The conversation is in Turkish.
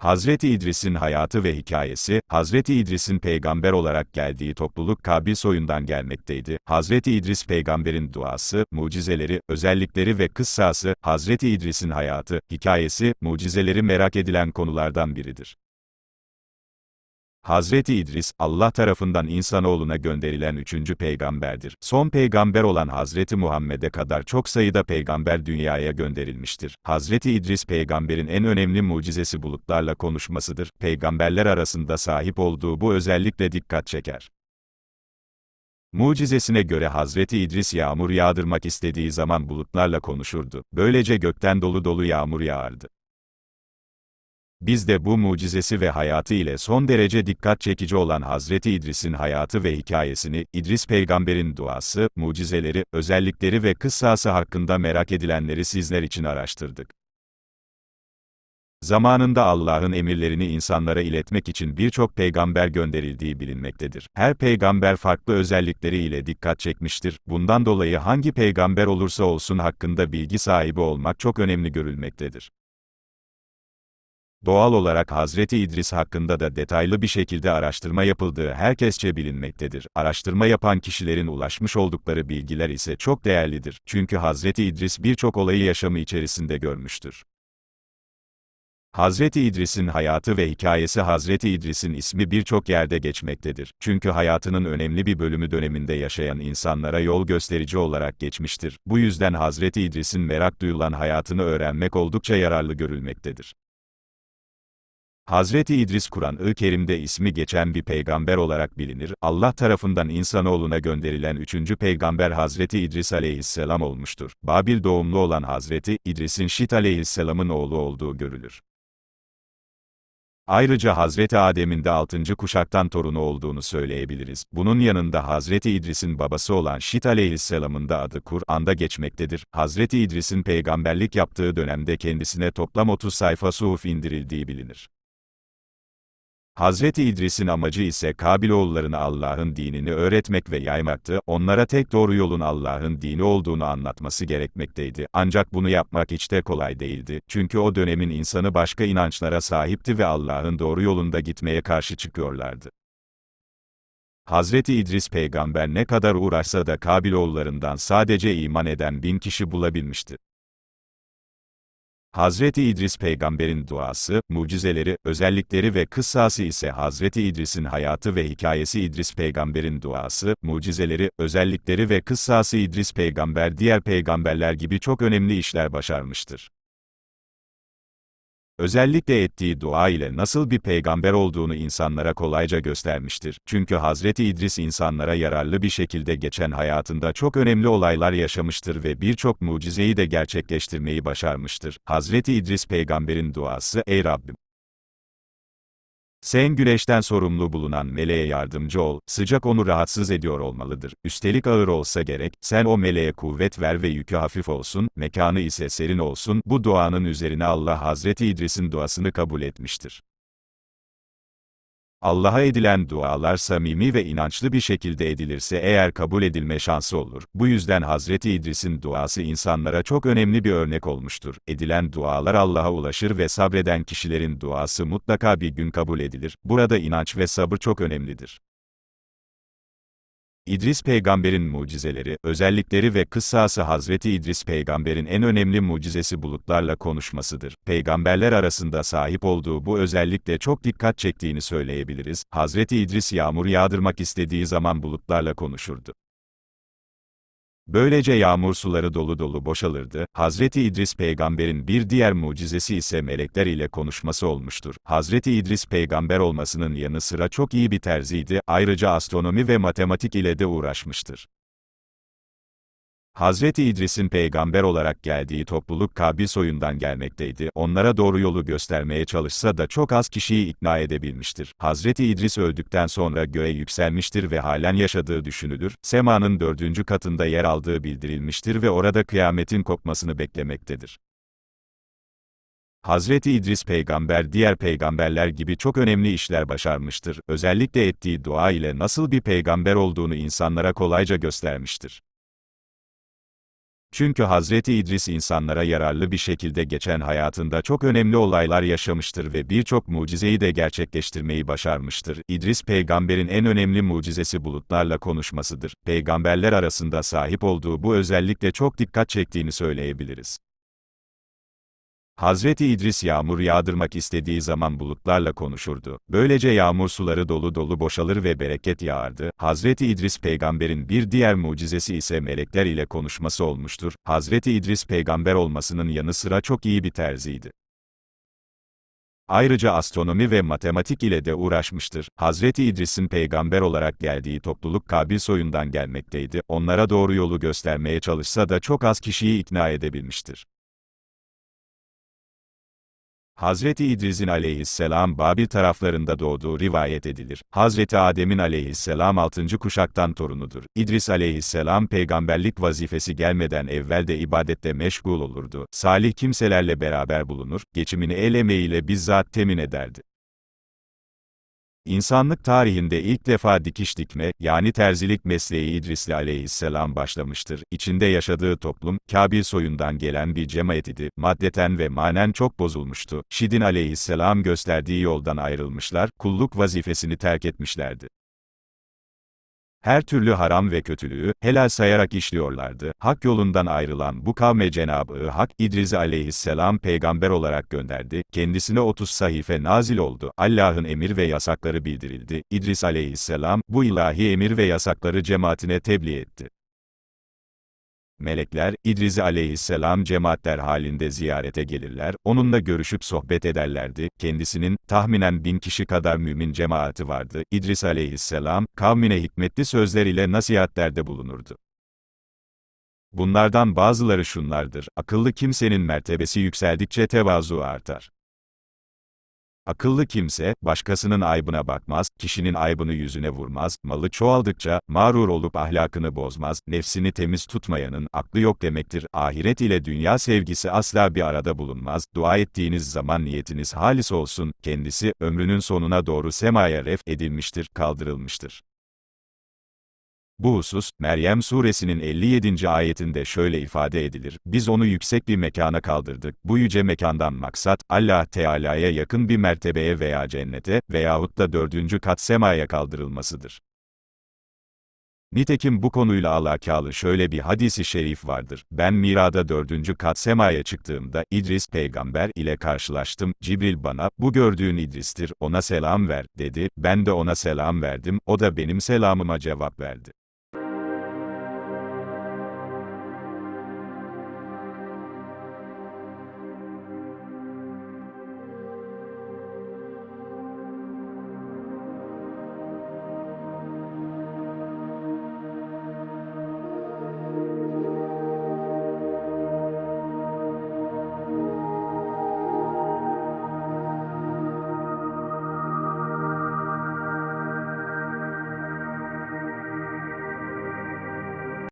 Hazreti İdris'in hayatı ve hikayesi, Hazreti İdris'in peygamber olarak geldiği topluluk Kabil soyundan gelmekteydi. Hazreti İdris peygamberin duası, mucizeleri, özellikleri ve kıssası, Hazreti İdris'in hayatı, hikayesi, mucizeleri merak edilen konulardan biridir. Hazreti İdris, Allah tarafından insanoğluna gönderilen üçüncü peygamberdir. Son peygamber olan Hazreti Muhammed'e kadar çok sayıda peygamber dünyaya gönderilmiştir. Hazreti İdris peygamberin en önemli mucizesi bulutlarla konuşmasıdır. Peygamberler arasında sahip olduğu bu özellikle dikkat çeker. Mucizesine göre Hazreti İdris yağmur yağdırmak istediği zaman bulutlarla konuşurdu. Böylece gökten dolu dolu yağmur yağardı. Biz de bu mucizesi ve hayatı ile son derece dikkat çekici olan Hazreti İdris'in hayatı ve hikayesini, İdris peygamberin duası, mucizeleri, özellikleri ve kıssası hakkında merak edilenleri sizler için araştırdık. Zamanında Allah'ın emirlerini insanlara iletmek için birçok peygamber gönderildiği bilinmektedir. Her peygamber farklı özellikleri ile dikkat çekmiştir. Bundan dolayı hangi peygamber olursa olsun hakkında bilgi sahibi olmak çok önemli görülmektedir. Doğal olarak Hazreti İdris hakkında da detaylı bir şekilde araştırma yapıldığı herkesçe bilinmektedir. Araştırma yapan kişilerin ulaşmış oldukları bilgiler ise çok değerlidir. Çünkü Hazreti İdris birçok olayı yaşamı içerisinde görmüştür. Hazreti İdris'in hayatı ve hikayesi Hazreti İdris'in ismi birçok yerde geçmektedir. Çünkü hayatının önemli bir bölümü döneminde yaşayan insanlara yol gösterici olarak geçmiştir. Bu yüzden Hazreti İdris'in merak duyulan hayatını öğrenmek oldukça yararlı görülmektedir. Hazreti İdris Kur'an-ı Kerim'de ismi geçen bir peygamber olarak bilinir, Allah tarafından insanoğluna gönderilen üçüncü peygamber Hazreti İdris aleyhisselam olmuştur. Babil doğumlu olan Hazreti, İdris'in Şit aleyhisselamın oğlu olduğu görülür. Ayrıca Hazreti Adem'in de altıncı kuşaktan torunu olduğunu söyleyebiliriz. Bunun yanında Hazreti İdris'in babası olan Şit aleyhisselamın da adı Kur'an'da geçmektedir. Hazreti İdris'in peygamberlik yaptığı dönemde kendisine toplam 30 sayfa suhuf indirildiği bilinir. Hazreti İdris'in amacı ise Kabiloğullarına Allah'ın dinini öğretmek ve yaymaktı, onlara tek doğru yolun Allah'ın dini olduğunu anlatması gerekmekteydi. Ancak bunu yapmak hiç de kolay değildi, çünkü o dönemin insanı başka inançlara sahipti ve Allah'ın doğru yolunda gitmeye karşı çıkıyorlardı. Hazreti İdris peygamber ne kadar uğraşsa da Kabiloğullarından sadece iman eden bin kişi bulabilmişti. Hazreti İdris peygamberin duası, mucizeleri, özellikleri ve kıssası ise Hazreti İdris'in hayatı ve hikayesi İdris peygamberin duası, mucizeleri, özellikleri ve kıssası İdris peygamber diğer peygamberler gibi çok önemli işler başarmıştır. Özellikle ettiği dua ile nasıl bir peygamber olduğunu insanlara kolayca göstermiştir. Çünkü Hazreti İdris insanlara yararlı bir şekilde geçen hayatında çok önemli olaylar yaşamıştır ve birçok mucizeyi de gerçekleştirmeyi başarmıştır. Hazreti İdris peygamberin duası, Ey Rabbim! Sen güneşten sorumlu bulunan meleğe yardımcı ol, sıcak onu rahatsız ediyor olmalıdır. Üstelik ağır olsa gerek, sen o meleğe kuvvet ver ve yükü hafif olsun, mekanı ise serin olsun. Bu duanın üzerine Allah Hazreti İdris'in duasını kabul etmiştir. Allah'a edilen dualar samimi ve inançlı bir şekilde edilirse eğer kabul edilme şansı olur. Bu yüzden Hazreti İdris'in duası insanlara çok önemli bir örnek olmuştur. Edilen dualar Allah'a ulaşır ve sabreden kişilerin duası mutlaka bir gün kabul edilir. Burada inanç ve sabır çok önemlidir. İdris peygamberin mucizeleri, özellikleri ve kıssası Hazreti İdris peygamberin en önemli mucizesi bulutlarla konuşmasıdır. Peygamberler arasında sahip olduğu bu özellikle çok dikkat çektiğini söyleyebiliriz. Hazreti İdris yağmur yağdırmak istediği zaman bulutlarla konuşurdu. Böylece yağmur suları dolu dolu boşalırdı. Hazreti İdris peygamberin bir diğer mucizesi ise melekler ile konuşması olmuştur. Hazreti İdris peygamber olmasının yanı sıra çok iyi bir terziydi, ayrıca astronomi ve matematik ile de uğraşmıştır. Hazreti İdris'in peygamber olarak geldiği topluluk Kabil soyundan gelmekteydi. Onlara doğru yolu göstermeye çalışsa da çok az kişiyi ikna edebilmiştir. Hazreti İdris öldükten sonra göğe yükselmiştir ve halen yaşadığı düşünülür. Sema'nın dördüncü katında yer aldığı bildirilmiştir ve orada kıyametin kopmasını beklemektedir. Hazreti İdris peygamber diğer peygamberler gibi çok önemli işler başarmıştır. Özellikle ettiği dua ile nasıl bir peygamber olduğunu insanlara kolayca göstermiştir. Çünkü Hazreti İdris insanlara yararlı bir şekilde geçen hayatında çok önemli olaylar yaşamıştır ve birçok mucizeyi de gerçekleştirmeyi başarmıştır. İdris peygamberin en önemli mucizesi bulutlarla konuşmasıdır. Peygamberler arasında sahip olduğu bu özellikle çok dikkat çektiğini söyleyebiliriz. Hazreti İdris yağmur yağdırmak istediği zaman bulutlarla konuşurdu. Böylece yağmur suları dolu dolu boşalır ve bereket yağardı. Hazreti İdris peygamberin bir diğer mucizesi ise melekler ile konuşması olmuştur. Hazreti İdris peygamber olmasının yanı sıra çok iyi bir terziydi. Ayrıca astronomi ve matematik ile de uğraşmıştır. Hazreti İdris'in peygamber olarak geldiği topluluk Kabil soyundan gelmekteydi. Onlara doğru yolu göstermeye çalışsa da çok az kişiyi ikna edebilmiştir. Hazreti İdris'in aleyhisselam Babil taraflarında doğduğu rivayet edilir. Hazreti Adem'in aleyhisselam 6. kuşaktan torunudur. İdris aleyhisselam peygamberlik vazifesi gelmeden evvel de ibadette meşgul olurdu. Salih kimselerle beraber bulunur, geçimini el emeğiyle bizzat temin ederdi. İnsanlık tarihinde ilk defa dikiş dikme, yani terzilik mesleği İdrisli aleyhisselam başlamıştır. İçinde yaşadığı toplum, Kabil soyundan gelen bir cemaat idi. Maddeten ve manen çok bozulmuştu. Şidin aleyhisselam gösterdiği yoldan ayrılmışlar, kulluk vazifesini terk etmişlerdi her türlü haram ve kötülüğü, helal sayarak işliyorlardı. Hak yolundan ayrılan bu kavme Cenab-ı Hak, İdris aleyhisselam peygamber olarak gönderdi, kendisine 30 sahife nazil oldu, Allah'ın emir ve yasakları bildirildi, İdris aleyhisselam, bu ilahi emir ve yasakları cemaatine tebliğ etti. Melekler, İdris aleyhisselam cemaatler halinde ziyarete gelirler, onunla görüşüp sohbet ederlerdi, kendisinin, tahminen bin kişi kadar mümin cemaati vardı, İdris aleyhisselam, kavmine hikmetli sözler ile nasihatlerde bulunurdu. Bunlardan bazıları şunlardır, akıllı kimsenin mertebesi yükseldikçe tevazu artar. Akıllı kimse, başkasının aybına bakmaz, kişinin aybını yüzüne vurmaz, malı çoğaldıkça, mağrur olup ahlakını bozmaz, nefsini temiz tutmayanın, aklı yok demektir, ahiret ile dünya sevgisi asla bir arada bulunmaz, dua ettiğiniz zaman niyetiniz halis olsun, kendisi, ömrünün sonuna doğru semaya ref edilmiştir, kaldırılmıştır. Bu husus, Meryem suresinin 57. ayetinde şöyle ifade edilir, biz onu yüksek bir mekana kaldırdık, bu yüce mekandan maksat, Allah Teala'ya yakın bir mertebeye veya cennete, veyahut da dördüncü kat semaya kaldırılmasıdır. Nitekim bu konuyla alakalı şöyle bir hadisi şerif vardır. Ben Mira'da dördüncü kat semaya çıktığımda, İdris peygamber ile karşılaştım. Cibril bana, bu gördüğün İdris'tir, ona selam ver, dedi. Ben de ona selam verdim, o da benim selamıma cevap verdi.